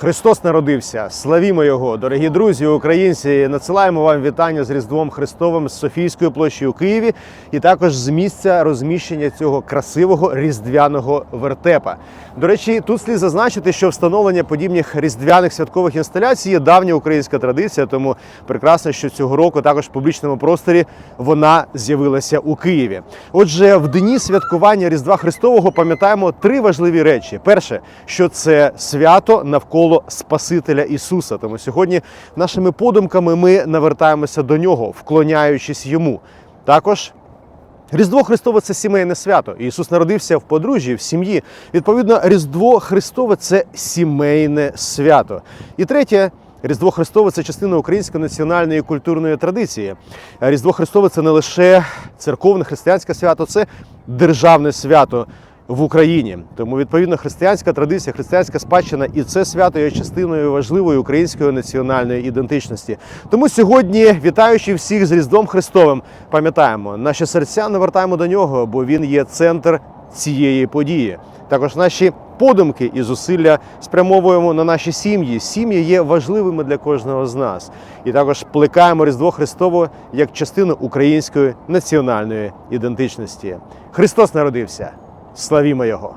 Христос народився, славімо Його, дорогі друзі, українці. Надсилаємо вам вітання з Різдвом Христовим з Софійської площі у Києві і також з місця розміщення цього красивого різдвяного вертепа. До речі, тут слід зазначити, що встановлення подібних різдвяних святкових інсталяцій є давня українська традиція, тому прекрасно, що цього року також в публічному просторі вона з'явилася у Києві. Отже, в дні святкування Різдва Христового пам'ятаємо три важливі речі: перше, що це свято навколо Спасителя Ісуса. Тому сьогодні нашими подумками ми навертаємося до нього, вклоняючись йому. Також Різдво Христове це сімейне свято. Ісус народився в подружжі, в сім'ї. Відповідно, Різдво Христове це сімейне свято. І третє. Різдво Христове це частина української національної культурної традиції. Різдво Христове це не лише церковне християнське свято, це державне свято в Україні. Тому відповідно християнська традиція, християнська спадщина і це свято є частиною важливої української національної ідентичності. Тому сьогодні, вітаючи всіх з Різдвом Христовим, пам'ятаємо, наші серця навертаємо до нього, бо він є центр цієї події. Також наші подумки і зусилля спрямовуємо на наші сім'ї. Сім'ї є важливими для кожного з нас. І також плекаємо Різдво Христове як частину української національної ідентичності. Христос народився! Славімо Його!